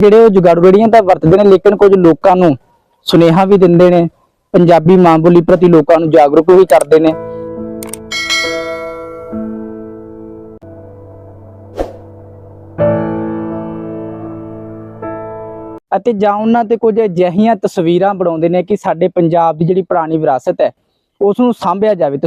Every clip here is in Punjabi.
ਜਿਹੜੇ ਉਹ ਜੁਗਾੜੂ ਰੇੜੀਆਂ ਤਾਂ ਵਰਤਦੇ ਨੇ, ਲੇਕਿਨ ਕੁਝ ਲੋਕਾਂ ਨੂੰ ਸੁਨੇਹਾ ਵੀ ਦਿੰਦੇ ਨੇ, ਪੰਜਾਬੀ ਮਾਂ ਬੋਲੀ ਪ੍ਰਤੀ ਲੋਕਾਂ ਨੂੰ ਜਾਗਰੂਕ ਵੀ ਕਰਦੇ ਨੇ। ਅਤੇ ਜਾਂ ਉਹਨਾਂ ਤੇ ਕੁਝ ਅਜਿਹੀਆਂ ਤਸਵੀਰਾਂ ਬਣਾਉਂਦੇ ਨੇ ਕਿ ਸਾਡੇ ਪੰਜਾਬ ਦੀ ਜਿਹੜੀ ਪੁਰਾਣੀ ਵਿਰਾਸਤ ਹੈ, ਉਸ ਨੂੰ ਸਾਂਭਿਆ ਜਾਵੇ।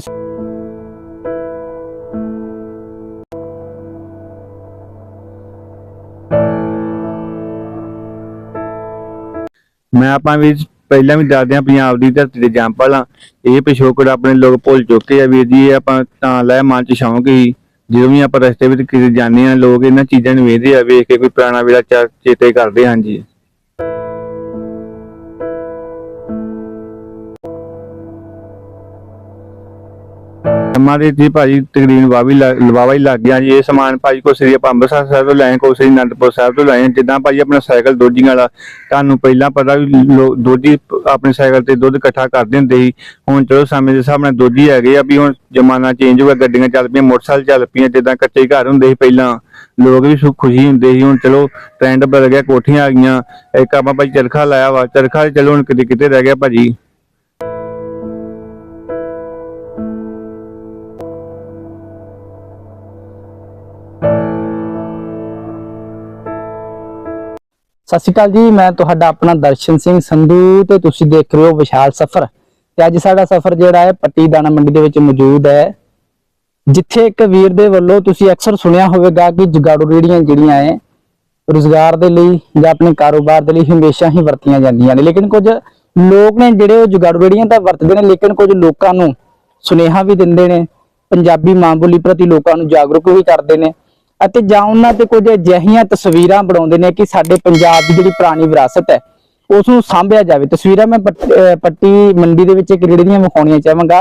ਮੈਂ ਆਪਾਂ ਵੀ ਪਹਿਲਾਂ ਵੀ ਦੱਸਦੇ ਆ ਪੰਜਾਬ ਦੀ ਧਰਤੀ ਦੇ ਜੰਪਲ ਆ। ਇਹ ਪਿਛੋਕੜ ਆਪਣੇ ਲੋਕ ਭੁੱਲ ਚੁੱਕੇ ਆ ਵੀਰ ਜੀ, ਇਹ ਆਪਾਂ ਤਾਂ ਲੈ ਮਨ ਚ ਸ਼ੌਂਕ ਹੀ। ਜਦੋਂ ਵੀ ਆਪਾਂ ਰਸਤੇ ਵਿੱਚ ਕਿਤੇ ਜਾਂਦੇ ਆ ਲੋਕ ਇਹਨਾਂ ਚੀਜ਼ਾਂ ਨੂੰ ਵੇਖਦੇ ਆ, ਵੇਖ ਕੇ ਕੋਈ ਪੁਰਾਣਾ ਵੇਲਾ ਚੇਤੇ ਕਰਦੇ ਹਾਂ ਜੀ ਹਮਾਰੇ ਜੀ ਭਾਜੀ ਤਕਰੀਬਨ ਵਾਵੀ ਲਵਾਵਾ ਹੀ ਲੱਗ ਗਿਆ ਜੀ। ਇਹ ਸਮਾਨ ਭਾਜੀ ਕੋ ਸ੍ਰੀ ਅੰਮ੍ਰਿਤਸਰ ਸਾਹਿਬ ਤੋਂ ਲਾਏ ਕੋ ਸ੍ਰੀ ਅਨੰਦਪੁਰ ਸਾਹਿਬ ਤੋਂ ਲਾਏ ਜਿੱਦਾਂ ਭਾਜੀ ਆਪਣਾ ਸਾਈਕਲ ਦੋਜੀਆਂ ਵਾਲਾ, ਤੁਹਾਨੂੰ ਪਹਿਲਾਂ ਪਤਾ ਵੀ ਲੋ- ਦੋਜੀ ਆਪਣੇ ਸਾਈਕਲ ਤੇ ਦੁੱਧ ਇਕੱਠਾ ਕਰਦੇ ਹੁੰਦੇ ਸੀ। ਹੁਣ ਚਲੋ ਸਮੇਂ ਦੇ ਹਿਸਾਬ ਨਾਲ ਦੋਜੀ ਹੈਗੇ ਆ ਵੀ ਹੁਣ ਜ਼ਮਾਨਾ ਚੇਂਜ ਹੋ ਗਿਆ, ਗੱਡੀਆਂ ਚੱਲ ਪਈਆਂ, ਮੋਟਰਸਾਈਕਲ ਚੱਲ ਪਈਆਂ, ਜਿੱਦਾਂ ਕੱਚੇ ਘਰ ਹੁੰਦੇ ਸੀ ਪਹਿਲਾਂ। ਲੋਕ ਵੀ ਖੁਸ਼ੀ ਹੁੰਦੇ ਸੀ। ਹੁਣ ਚਲੋ ਟ੍ਰੈਂਡ ਬਦਲ ਗਿਆ, ਕੋਠੀਆਂ ਆ ਗਈਆਂ। ਇੱਕ ਆਪਾਂ ਭਾਈ ਚਰਖਾ ਲਾਇਆ ਵਾ, ਚਰਖਾ ਚਲੋ ਹੁਣ ਕਿਤੇ ਕਿਤੇ ਰਹਿ ਗਿਆ ਭਾਜੀ। ਸਤਿ ਸ਼੍ਰੀ ਅਕਾਲ ਜੀ, ਮੈਂ ਤੁਹਾਡਾ ਆਪਣਾ ਦਰਸ਼ਨ ਸਿੰਘ ਸੰਧੂ ਤੇ ਤੁਸੀਂ ਦੇਖ ਰਹੇ ਹੋ ਵਿਸ਼ਾਲ ਸਫ਼ਰ। ਤੇ ਅੱਜ ਸਾਡਾ ਸਫ਼ਰ ਜਿਹੜਾ ਹੈ ਪੱਟੀ ਦਾਣਾ ਮੰਡੀ ਦੇ ਵਿੱਚ ਮੌਜੂਦ ਹੈ। ਜਿੱਥੇ ਇੱਕ ਵੀਰ ਦੇ ਵੱਲੋਂ ਤੁਸੀਂ ਅਕਸਰ ਸੁਣਿਆ ਹੋਵੇਗਾ ਕਿ ਜਗਾੜੂ ਰੇੜੀਆਂ ਜਿਹੜੀਆਂ ਹੈ, ਰੋਜ਼ਗਾਰ ਦੇ ਲਈ ਜਾਂ ਆਪਣੇ ਕਾਰੋਬਾਰ ਦੇ ਲਈ ਹਮੇਸ਼ਾ ਹੀ ਵਰਤੀਆਂ ਜਾਂਦੀਆਂ ਨੇ। ਲੇਕਿਨ ਕੁਝ ਲੋਕ ਨੇ ਜਿਹੜੇ ਉਹ ਜਗਾੜੂ ਰੇੜੀਆਂ ਤਾਂ ਵਰਤਦੇ ਨੇ, ਲੇਕਿਨ ਕੁਝ ਲੋਕਾਂ ਨੂੰ ਸੁਨੇਹਾ ਵੀ ਦਿੰਦੇ ਨੇ। ਪੰਜਾਬੀ ਮਾਂ ਬੋਲੀ ਪ੍ਰਤੀ ਲੋਕਾਂ ਨੂੰ ਜਾਗਰੂਕ ਵੀ ਕਰਦੇ ਨੇ। ਅਤੇ ਜਾਂ ਉਹਨਾਂ ਤੇ ਕੁਝ ਅਜਿਹੀਆਂ ਤਸਵੀਰਾਂ ਬਣਾਉਂਦੇ ਨੇ ਕਿ ਸਾਡੇ ਪੰਜਾਬ ਦੀ ਜਿਹੜੀ ਪੁਰਾਣੀ ਵਿਰਾਸਤ ਹੈ ਉਸ ਨੂੰ ਸਾਂਭਿਆ ਜਾਵੇ। ਤਸਵੀਰਾਂ ਮੈਂ ਪੱਟੀ ਮੰਡੀ ਦੇ ਵਿੱਚ ਇੱਕ ਰੇੜੀ ਦੀਆਂ ਵਿਖਾਉਣੀਆਂ ਚਾਹਾਂਗਾ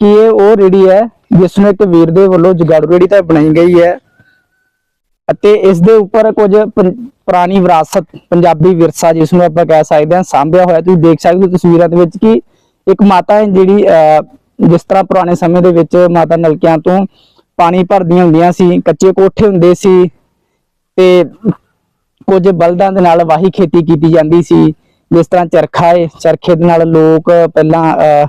ਕਿ ਇਹ ਉਹ ਰੇੜੀ ਹੈ ਜਿਸ ਨੂੰ ਇੱਕ ਵੀਰ ਦੇ ਵੱਲੋਂ ਜਗਾੜੂ ਰੇੜੀ ਤਾਂ ਬਣਾਈ ਗਈ ਹੈ ਅਤੇ ਇਸ ਦੇ ਉੱਪਰ ਕੁਝ ਪੁਰਾਣੀ ਵਿਰਾਸਤ ਪੰਜਾਬੀ ਵਿਰਸਾ ਜਿਸ ਨੂੰ ਆਪਾਂ ਕਹਿ ਸਕਦੇ ਹਾਂ ਸਾਂਭਿਆ ਹੋਇਆ। ਤੁਸੀਂ ਦੇਖ ਸਕਦੇ ਹੋ ਤਸਵੀਰਾਂ ਦੇ ਵਿੱਚ ਕਿ ਇੱਕ ਮਾਤਾ ਹੈ ਜਿਹੜੀ ਅਹ, ਜਿਸ ਤਰ੍ਹਾਂ ਪੁਰਾਣੇ ਸਮੇਂ ਦੇ ਵਿੱਚ ਮਾਤਾ ਨਲਕਿਆਂ ਤੋਂ ਪਾਣੀ ਭਰਦੀਆਂ ਹੁੰਦੀਆਂ ਸੀ, ਕੱਚੇ ਕੋਠੇ ਹੁੰਦੇ ਸੀ ਤੇ ਕੁਝ ਬਲਦਾਂ ਦੇ ਨਾਲ ਵਾਹੀ ਖੇਤੀ ਕੀਤੀ ਜਾਂਦੀ ਸੀ, ਜਿਸ ਤਰ੍ਹਾਂ ਚਰਖਾ ਏ, ਚਰਖੇ ਦੇ ਨਾਲ ਲੋਕ ਪਹਿਲਾਂ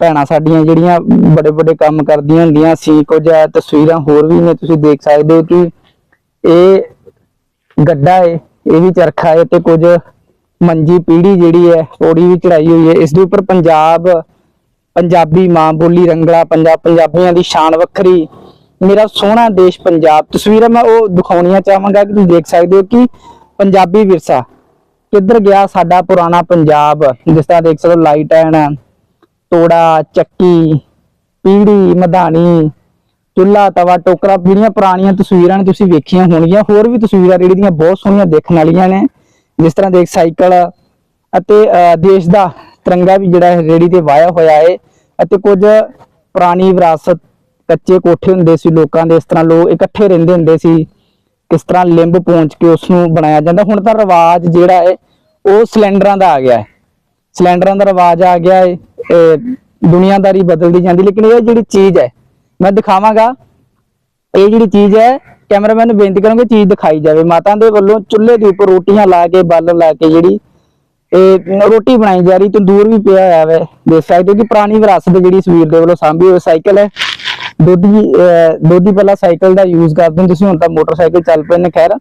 ਭੈਣਾਂ ਸਾਡੀਆਂ ਜਿਹੜੀਆਂ ਬੜੇ ਬੜੇ ਕੰਮ ਕਰਦੀਆਂ ਹੁੰਦੀਆਂ ਸੀ, ਕੁਝ ਤਸਵੀਰਾਂ ਹੋਰ ਵੀ ਨੇ, ਤੁਸੀਂ ਦੇਖ ਸਕਦੇ ਹੋ ਕਿ ਇਹ ਗੱਡਾ ਏ, ਇਹ ਵੀ ਚਰਖਾ ਏ ਤੇ ਕੁਝ ਮੰਜੀ ਪੀੜੀ ਜਿਹੜੀ ਹੈ ਪੌੜੀ ਵੀ ਚੜਾਈ ਹੋਈ ਹੈ ਇਸ ਦੇ ਉੱਪਰ ਪੰਜਾਬ ਪੰਜਾਬੀ ਮਾਂ ਬੋਲੀ ਰੰਗਲਾ ਪੰਜਾਬ ਪੰਜਾਬੀਆਂ ਦੀ ਸ਼ਾਨ ਵੱਖਰੀ। ਮੇਰਾ ਸੋਹਣਾ ਦੇਸ਼ ਪੰਜਾਬ। ਤਸਵੀਰਾਂ ਮੈਂ ਉਹ ਦਿਖਾਉਣੀਆਂ ਚਾਹਾਂਗਾ ਕਿ ਤੁਸੀਂ ਦੇਖ ਸਕਦੇ ਹੋ ਕਿ ਪੰਜਾਬੀ ਵਿਰਸਾ ਕਿੱਧਰ ਗਿਆ ਸਾਡਾ ਪੁਰਾਣਾ ਪੰਜਾਬ। ਜਿਸ ਤਰ੍ਹਾਂ ਦੇਖ ਸਕਦੇ ਹੋ ਲਾਈਟ ਐਨ ਤੋੜਾ ਚੱਕੀ ਪੀੜੀ ਮਧਾਣੀ ਚੁੱਲਾ ਤਵਾ ਟੋਕਰਾ ਜਿਹੜੀਆਂ ਪੁਰਾਣੀਆਂ ਤਸਵੀਰਾਂ ਨੇ ਤੁਸੀਂ ਵੇਖੀਆਂ ਹੋਣਗੀਆਂ ਹੋਰ ਵੀ ਤਸਵੀਰਾਂ ਜਿਹੜੀ ਦੀਆਂ ਬਹੁਤ ਸੋਹਣੀਆਂ ਦੇਖਣ ਵਾਲੀਆਂ ਨੇ। ਜਿਸ ਤਰ੍ਹਾਂ ਦੇਖ ਸਾਈਕਲ ਅਤੇ ਅਹ, ਦੇਸ਼ ਦਾ ਤਿਰੰਗਾ ਵੀ ਜਿਹੜਾ ਹੈ ਰੇੜੀ ਤੇ ਵਾਇਆ ਹੋਇਆ ਹੈ ਅਤੇ ਕੁਝ ਪੁਰਾਣੀ ਵਿਰਾਸਤ ਕੱਚੇ ਕੋਠੇ ਹੁੰਦੇ ਸੀ ਲੋਕਾਂ ਦੇ, ਇਸ ਤਰ੍ਹਾਂ ਲੋਕ ਇਕੱਠੇ ਰਹਿੰਦੇ ਹੁੰਦੇ ਸੀ, ਕਿਸ ਤਰ੍ਹਾਂ ਲਿੰਬ ਪਹੁੰਚ ਕੇ ਉਸ ਨੂੰ ਬਣਾਇਆ ਜਾਂਦਾ। ਹੁਣ ਤਾਂ ਰਿਵਾਜ ਜਿਹੜਾ ਹੈ ਉਹ ਸਿਲੰਡਰਾਂ ਦਾ ਆ ਗਿਆ ਹੈ ਸਿਲੰਡਰਾਂ ਦਾ ਰਿਵਾਜ ਆ ਗਿਆ ਹੈ ਦੁਨੀਆਦਾਰੀ ਬਦਲਦੀ ਜਾਂਦੀ, ਲੇਕਿਨ ਇਹ ਜਿਹੜੀ ਚੀਜ਼ ਹੈ ਮੈਂ ਦਿਖਾਵਾਂਗਾ, ਇਹ ਜਿਹੜੀ ਚੀਜ਼ ਹੈ ਕੈਮਰਾਮੈਨ ਨੂੰ ਬੇਨਤੀ ਕਰਾਂਗੇ ਚੀਜ਼ ਦਿਖਾਈ ਜਾਵੇ। ਮਾਤਾ ਦੇ ਵੱਲੋਂ ਚੁੱਲ੍ਹੇ ਦੇ ਉੱਪਰ ਰੋਟੀਆਂ ਲਾ ਕੇ ਬਾਲਣ ਲਾ ਕੇ ਜਿਹੜੀ ਇਹ ਰੋਟੀ ਬਣਾਈ ਜਾ ਰਹੀ, ਤੰਦੂਰ ਵੀ ਪਿਆ ਹੋਇਆ ਹੈ ਦੇਖ ਸਕਦੇ ਕਿ ਪੁਰਾਣੀ ਵਿਰਾਸਤ ਜਿਹੜੀ ਇਸ ਦੇ ਵੱਲੋਂ ਸਾਂਭੀ ਹੋਈ ਸਾਈਕਲ ਹੈ। ਦੋਦੀ ਦੋਦੀ ਪਹਿਲਾਂ ਸਾਈਕਲ ਦਾ ਯੂਜ਼ ਕਰਦੇ ਹੁੰਦੇ ਹੁਣ ਤਾਂ ਮੋਟਰਸਾਈਕਲ ਚੱਲ ਪਏ ਨੇ, ਖੈਰ।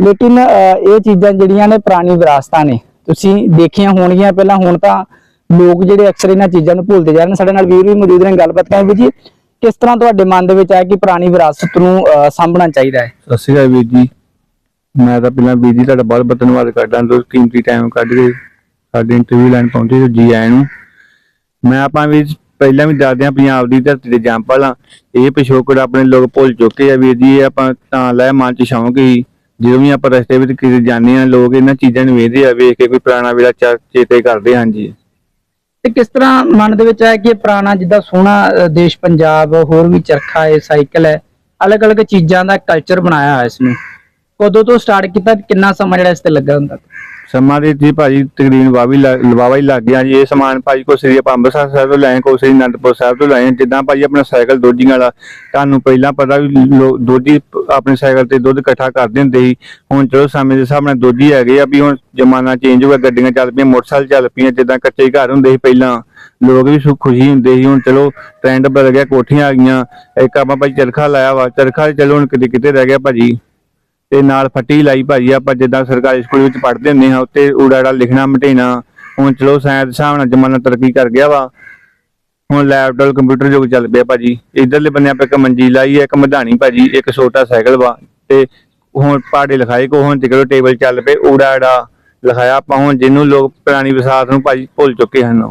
ਲੇਕਿਨ ਇਹ ਚੀਜ਼ਾਂ ਜਿਹੜੀਆਂ ਨੇ ਪੁਰਾਣੀ ਵਿਰਾਸਤਾਂ ਨੇ, ਤੁਸੀਂ ਦੇਖੀਆਂ ਹੋਣਗੀਆਂ ਪਹਿਲਾਂ, ਹੁਣ ਤਾਂ ਲੋਕ ਜਿਹੜੇ ਅਕਸਰ ਇਹਨਾਂ ਚੀਜ਼ਾਂ ਨੂੰ ਭੁੱਲਦੇ ਜਾ ਰਹੇ ਨੇ। ਸਾਡੇ ਨਾਲ ਵੀਰ ਵੀ ਮੌਜੂਦ ਨੇ, ਗੱਲਬਾਤ ਕਰਾਂਗੇ ਵੀਰ ਜੀ। ਕਿਸ ਤਰ੍ਹਾਂ ਤੁਹਾਡੇ ਮਨ ਦੇ ਵਿੱਚ ਆਇਆ ਕਿ ਪੁਰਾਣੀ ਵਿਰਾਸਤ ਨੂੰ ਸਾਂਭਣਾ ਚਾਹੀਦਾ ਹੈ? ਸਤਿ ਸ਼੍ਰੀ ਅਕਾਲ ਵੀਰ ਜੀ। ਮੈਂ ਤਾਂ ਪਹਿਲਾਂ ਵੀਰ ਜੀ ਤੁਹਾਡਾ ਬਹੁਤ ਬਹੁਤ ਧੰਨਵਾਦ ਕਰਦਾ ਤੁਸੀਂ ਕੀਮਤੀ ਟਾਈਮ ਕੱਢ ਕੇ ਸਾਡੇ ਇੰਟਰਵਿਊ ਲੈਣ ਪਹੁੰਚੇ ਤੇ ਜੀ ਆਇਆਂ ਨੂੰ। ਮੈਂ ਆਪਾਂ ਵੀ ਪਹਿਲਾਂ ਵੀ ਦੱਸਦੇ ਆ ਪੰਜਾਬ ਦੀ ਧਰਤੀ ਦੇ ਜੰਪਲ ਆ। ਇਹ ਪਿਛੋਕੜ ਆਪਣੇ ਲੋਕ ਭੁੱਲ ਚੁੱਕੇ ਆ ਵੀਰ ਜੀ ਆਪਾਂ ਤਾਂ ਲੈ ਮਨ ਚ ਸ਼ੌਂਕ ਹੀ ਜਦੋਂ ਵੀ ਆਪਾਂ ਰਸਤੇ ਵਿੱਚ ਕਿਤੇ ਜਾਂਦੇ ਆ ਲੋਕ ਇਹਨਾਂ ਚੀਜ਼ਾਂ ਨੂੰ ਵੇਖਦੇ ਆ, ਵੇਖ ਕੇ ਕੋਈ ਪੁਰਾਣਾ ਵੇਲਾ ਚੇਤੇ ਕਰਦੇ ਹਾਂ ਜੀ ਤੇ ਕਿਸ ਤਰ੍ਹਾਂ ਮਨ ਦੇ ਵਿੱਚ ਆਇਆ ਕਿ ਇਹ ਪੁਰਾਣਾ ਜਿੱਦਾਂ ਸੋਹਣਾ ਦੇਸ਼ ਪੰਜਾਬ, ਹੋਰ ਵੀ ਚਰਖਾ ਹੈ ਸਾਈਕਲ ਹੈ। ਅਲੱਗ-ਅਲੱਗ ਚੀਜ਼ਾਂ ਦਾ ਕਲਚਰ ਬਣਾਇਆ ਹੋਇਆ ਇਸ ਨੂੰ। ਕਦੋਂ ਤੋਂ ਸਟਾਰਟ ਕੀਤਾ ਤੇ ਕਿੰਨਾ ਸਮਾਂ ਜਿਹੜਾ ਇਸ ਤੇ ਲੱਗਾ ਹੁੰਦਾ? ਸਮਾਂ ਦੇ ਜੀ ਭਾਜੀ ਤਕਰੀਬਨ ਵਾਵੀ ਲਵਾਵਾ ਹੀ ਲੱਗ ਗਿਆ ਜੀ। ਇਹ ਸਮਾਨ ਭਾਜੀ ਕੋ ਸ੍ਰੀ ਆਪਾਂ ਅੰਮ੍ਰਿਤਸਰ ਸਾਹਿਬ ਤੋਂ ਲਏ ਕੋ ਸ੍ਰੀ ਅਨੰਦਪੁਰ ਸਾਹਿਬ ਤੋਂ ਲਏ ਜਿੱਦਾਂ ਭਾਜੀ ਆਪਣਾ ਸਾਈਕਲ ਦੋਜੀਆਂ ਵਾਲਾ, ਤੁਹਾਨੂੰ ਪਹਿਲਾਂ ਪਤਾ ਵੀ ਦੋਜੀ ਆਪਣੇ ਸਾਈਕਲ ਤੇ ਦੁੱਧ ਇਕੱਠਾ ਕਰਦੇ ਹੁੰਦੇ ਸੀ। ਹੁਣ ਚਲੋ ਸਮੇਂ ਦੇ ਹਿਸਾਬ ਨਾਲ ਦੋਜੀ ਹੈਗੇ ਆ ਵੀ ਹੁਣ ਜ਼ਮਾਨਾ ਚੇਂਜ ਹੋ ਗਿਆ, ਗੱਡੀਆਂ ਚੱਲ ਪਈਆਂ, ਮੋਟਰਸਾਈਕਲ ਚੱਲ ਪਈਆਂ, ਜਿੱਦਾਂ ਕੱਚੇ ਘਰ ਹੁੰਦੇ ਸੀ ਪਹਿਲਾਂ। ਲੋਕ ਵੀ ਸੁਖ ਖੁਸ਼ੀ ਹੁੰਦੇ ਸੀ। ਹੁਣ ਚਲੋ ਟ੍ਰੈਂਡ ਬਦਲ ਗਿਆ, ਕੋਠੀਆਂ ਆ ਗਈਆਂ। ਇੱਕ ਆਪਾਂ ਭਾਈ ਚਰਖਾ ਲਾਇਆ ਵਾ, ਚਰਖਾ ਚਲੋ ਹੁਣ ਕਿਤੇ ਕਿਤੇ ਰਹਿ ਗਿਆ ਭਾਜੀ। ਤੇ ਨਾਲ ਫੱਟੀ ਲਾਈ ਭਾਜੀ, ਆਪਾਂ ਜਿੱਦਾਂ ਸਰਕਾਰੀ ਸਕੂਲ ਵਿੱਚ ਪੜ੍ਹਦੇ ਹੁੰਦੇ ਹਾਂ ਉੱਤੇ ਊੜਾੜਾ ਲਿਖਣਾ, ਮਟੇਣਾ, ਹੁਣ ਚਲੋ ਸਾਇੰਸ ਹਿਸਾਬ ਨਾਲ ਜ਼ਮਾਨਾ ਤਰੱਕੀ ਕਰ ਗਿਆ ਵਾ। ਹੁਣ ਲੈਪਟਾਪ ਕੰਪਿਊਟਰ ਯੁੱਗ ਚੱਲ ਪਿਆ ਭਾਜੀ। ਇਧਰਲੇ ਬੰਨੇ ਆਪਾਂ ਇੱਕ ਮੰਜੀ ਲਾਈ ਹੈ, ਇੱਕ ਮਧਾਣੀ ਭਾਜੀ, ਇੱਕ ਛੋਟਾ ਸਾਈਕਲ ਵਾ। ਤੇ ਹੁਣ ਪਹਾੜੇ ਲਿਖਾਏ ਕੋ, ਹੁਣ ਜਿਹੜਾ ਟੇਬਲ ਚੱਲ ਪਏ ਊੜਾੜਾ ਲਿਖਾਇਆ ਆਪਾਂ ਹੁਣ, ਜਿਹਨੂੰ ਲੋਕ ਪੁਰਾਣੀ ਵਿਸਾਖ ਨੂੰ ਭਾਜੀ ਭੁੱਲ ਚੁੱਕੇ ਹਨ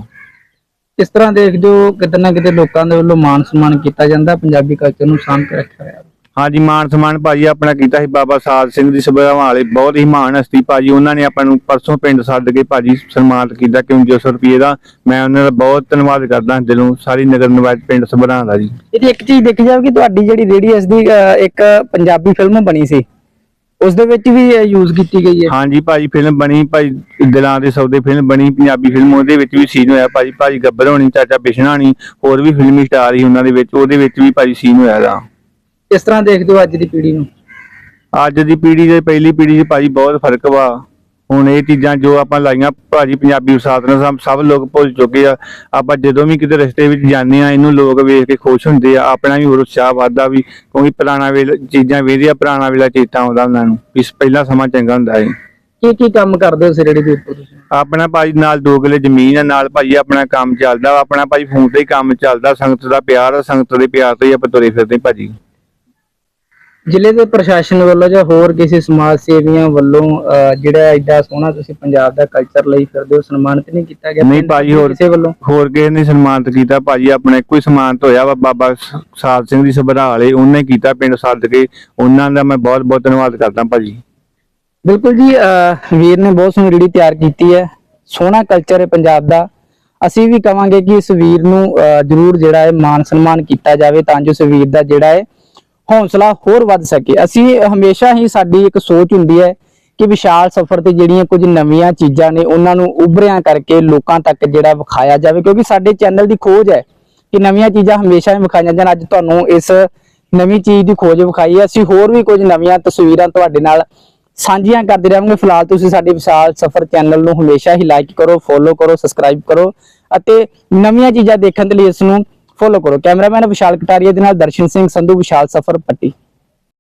ਇਸ ਤਰ੍ਹਾਂ ਦੇਖਦੇ ਹੋ, ਕਿਤੇ ਨਾ ਕਿਤੇ ਲੋਕਾਂ ਦੇ ਵੱਲੋਂ ਮਾਨ ਸਨਮਾਨ ਕੀਤਾ ਜਾਂਦਾ, ਪੰਜਾਬੀ ਕਲਚਰ ਨੂੰ ਸਾਂਭ ਕੇ ਰੱਖਿਆ ਹੋਇਆ। ਹਾਂਜੀ ਮਾਨ ਸਨਮਾਨ ਭਾਜੀ ਆਪਣਾ ਕੀਤਾ ਸੀ ਬਾਬਾ ਸਾਧ ਸਿੰਘ ਦੀ ਸਭਾ ਵਾਲੇ। ਬਹੁਤ ਹੀ ਮਹਾਨ ਹਸਤੀ ਭਾਜੀ ਉਹਨਾਂ ਨੇ ਆਪਾਂ ਨੂੰ ਪਰਸੋਂ ਪਿੰਡ ਸੱਦ ਕੇ ਭਾਜੀ ਸਨਮਾਨਿਤ ਕੀਤਾ ਕਿਉਂ 200 ਰੁਪਏ ਦਾ ਮੈਂ ਉਹਨਾਂ ਦਾ ਬਹੁਤ ਧੰਨਵਾਦ ਕਰਦਾ ਦਿਲੋਂ ਸਾਰੀ ਨਗਰ ਨਿਵਾਜ ਪਿੰਡ ਸਭਰਾਂ ਦਾ ਜੀ। ਇਹਦੀ ਇੱਕ ਚੀਜ਼ ਦੇਖੀ ਜਾਵੇ ਕਿ ਤੁਹਾਡੀ ਜਿਹੜੀ ਰੇਡੀ ਇਸ ਦੀ ਇੱਕ ਪੰਜਾਬੀ ਫਿਲਮ ਬਣੀ ਸੀ। ਉਸ ਦੇ ਵਿੱਚ ਵੀ ਯੂਜ਼ ਕੀਤੀ ਗਈ ਹੈ। ਹਾਂਜੀ ਭਾਜੀ ਫਿਲਮ ਬਣੀ ਭਾਈ ਦਿਲਾਂ ਦੇ ਸੌਦੇ ਫਿਲਮ ਬਣੀ ਪੰਜਾਬੀ ਫਿਲਮ ਉਹਦੇ ਵਿੱਚ ਵੀ ਸੀਨ ਹੋਇਆ। ਭਾਜੀ ਭਾਜੀ ਗੱਬਰ ਹੋਣੀ ਚਾਚਾ ਬਿਸ਼ਨਾ ਹੋਣੀ ਹੋਰ ਵੀ ਫਿਲਮੀ ਸਟਾਰ ਹੀ ਉਹਨਾਂ ਦੇ ਵਿੱਚ ਉਹਦੇ ਵਿੱਚ ਵੀ ਭਾਜੀ ਸੀਨ ਹੋਇਆ ਦਾ ਕਿਸ ਤਰ੍ਹਾਂ ਦੇਖਦੇ ਹੋ ਅੱਜ ਦੀ ਪੀੜ੍ਹੀ ਨੂੰ? ਅੱਜ ਦੀ ਪੀੜ੍ਹੀ ਤੇ ਪਹਿਲੀ ਪੀੜ੍ਹੀ 'ਚ ਭਾਜੀ ਬਹੁਤ ਫ਼ਰਕ ਵਾ। ਹੁਣ ਇਹ ਚੀਜ਼ਾਂ ਜੋ ਆਪਾਂ ਲਾਈਆਂ ਭਾਜੀ ਪੰਜਾਬੀ ਉਸਾਤ ਨਾਲ ਸਭ- ਸਭ ਲੋਕ ਭੁੱਲ ਚੁੱਕੇ ਆ। ਆਪਾਂ ਜਦੋਂ ਵੀ ਕਿਤੇ ਰਸਤੇ ਵਿੱਚ ਜਾਂਦੇ ਆ ਇਹਨੂੰ ਲੋਕ ਵੇਖ ਕੇ ਖੁਸ਼ ਹੁੰਦੇ ਆ। ਆਪਣਾ ਵੀ ਹੋਰ ਉਤਸ਼ਾਹ ਵੱਧਦਾ ਵੀ ਕਿਉਂਕਿ ਪੁਰਾਣਾ ਵੇਲੇ ਚੀਜ਼ਾਂ ਵੇਖਦੇ ਆ ਪੁਰਾਣਾ ਵੇਲਾ ਚੇਤਾ ਆਉਂਦਾ ਉਹਨਾਂ ਨੂੰ ਵੀ ਪਹਿਲਾ ਸਮਾਂ ਚੰਗਾ ਹੁੰਦਾ ਹੈ ਕੀ ਕੀ ਕੰਮ ਕਰਦੇ ਹੋ ਇਸ ਰੇਡੀ ਦੇ ਉੱਪਰ ਤੁਸੀਂ? ਆਪਣਾ ਭਾਜੀ ਨਾਲ ਦੋ ਕਿਲੇ ਜ਼ਮੀਨ ਆ ਨਾਲ ਭਾਜੀ ਆਪਣਾ ਕੰਮ ਚੱਲਦਾ ਵਾ। ਆਪਣਾ ਭਾਜੀ ਫੋਨ ਤੇ ਹੀ ਕੰਮ ਚੱਲਦਾ ਸੰਗਤ ਦਾ ਪਿਆਰ ਆ ਸੰਗਤ ਦੇ ਪਿਆਰ ਤੋਂ ਹੀ ਆਪਾਂ ਤੁਰੇ ਫਿਰਦੇ ਭਾਜੀ। ਜ਼ਿਲ੍ਹੇ ਦੇ ਪ੍ਰਸ਼ਾਸਨ ਵੱਲੋਂ ਜਾਂ ਹੋਰ ਕਿਸੇ ਸਮਾਜ ਸੇਵੀਆਂ ਵੱਲੋਂ ਅਹ, ਜਿਹੜਾ ਐਡਾ ਸੋਹਣਾ ਤੁਸੀਂ ਪੰਜਾਬ ਦਾ ਕਲਚਰ ਲਈ ਫਿਰਦੇ ਹੋ ਸਨਮਾਨਿਤ ਨਹੀਂ ਕੀਤਾ ਗਿਆ? ਨਹੀਂ ਭਾਜੀ, ਹੋਰ- ਕਿਸੇ ਵੱਲੋਂ? ਹੋਰ ਕਿਸੇ ਨੇ ਸਨਮਾਨਿਤ ਕੀਤਾ? ਭਾਜੀ ਆਪਣੇ ਕੋਈ ਸਨਮਾਨਿਤ ਹੋਇਆ ਵਾ ਬਾਬਾ ਸ- ਸਾਧ ਸਿੰਘ ਦੀ ਸਭਰਾ ਵਾਲੇ ਉਹਨੇ ਕੀਤਾ ਪਿੰਡ ਸੱਦ ਕੇ ਉਹਨਾਂ ਦਾ ਮੈਂ ਬਹੁਤ ਬਹੁਤ ਧੰਨਵਾਦ ਕਰਦਾ ਭਾਜੀ। ਬਿਲਕੁਲ ਜੀ ਅਹ, ਵੀਰ ਨੇ ਬਹੁਤ ਸੋਹਣੀ ਰੇੜੀ ਤਿਆਰ ਕੀਤੀ ਹੈ। ਸੋਹਣਾ ਕਲਚਰ ਹੈ ਪੰਜਾਬ ਦਾ। ਅਸੀਂ ਵੀ ਕਵਾਂਗੇ ਕਿ ਇਸ ਵੀਰ ਨੂੰ ਅਹ, ਜ਼ਰੂਰ ਜਿਹੜਾ ਹੈ ਮਾਨ ਸਨਮਾਨ ਕੀਤਾ ਜਾਵੇ ਤਾਂ ਜੋ ਇਸ ਵੀਰ ਦਾ ਜਿਹੜਾ ਹੈ ਹੌਸਲਾ ਹੋਰ ਵੱਧ ਸਕੇ। ਅਸੀਂ ਹਮੇਸ਼ਾ ਹੀ ਸਾਡੀ ਇੱਕ ਸੋਚ ਹੁੰਦੀ ਹੈ ਕਿ ਵਿਸ਼ਾਲ ਸਫ਼ਰ ਤੇ ਜਿਹੜੀਆਂ ਕੁਝ ਨਵੀਆਂ ਚੀਜ਼ਾਂ ਨੇ, ਉਹਨਾਂ ਨੂੰ ਉਭਰਿਆਂ ਕਰਕੇ ਲੋਕਾਂ ਤੱਕ ਜਿਹੜਾ ਵਿਖਾਇਆ ਜਾਵੇ। ਕਿਉਂਕਿ ਸਾਡੇ ਚੈਨਲ ਦੀ ਖੋਜ ਹੈ ਕਿ ਨਵੀਆਂ ਚੀਜ਼ਾਂ ਹਮੇਸ਼ਾ ਹੀ ਵਿਖਾਈਆਂ ਜਾਣ ਅੱਜ ਤੁਹਾਨੂੰ ਇਸ ਨਵੀਂ ਚੀਜ਼ ਦੀ ਖੋਜ ਵਿਖਾਈ ਹੈ। ਅਸੀਂ ਹੋਰ ਵੀ ਕੁਝ ਨਵੀਆਂ ਤਸਵੀਰਾਂ ਤੁਹਾਡੇ ਨਾਲ ਸਾਂਝੀਆਂ ਕਰਦੇ ਰਹਾਂਗੇ। ਫਿਲਹਾਲ ਤੁਸੀਂ ਸਾਡੇ ਵਿਸ਼ਾਲ ਸਫ਼ਰ ਚੈਨਲ ਨੂੰ ਹਮੇਸ਼ਾ ਹੀ ਲਾਈਕ ਕਰੋ ਫੋਲੋ ਕਰੋ ਸਬਸਕ੍ਰਾਈਬ ਕਰੋ ਅਤੇ ਨਵੀਆਂ ਚੀਜ਼ਾਂ ਦੇਖਣ ਦੇ ਲਈ ਇਸ ਨੂੰ ਫੋਲੋ ਕਰੋ। ਕੈਮਰਾਮੈਨ ਵਿਸ਼ਾਲ ਕਟਾਰੀਆ ਦੇ ਨਾਲ ਦਰਸ਼ਨ ਸਿੰਘ ਸੰਧੂ ਵਿਸ਼ਾਲ ਸਫ਼ਰ ਪੱਟੀ।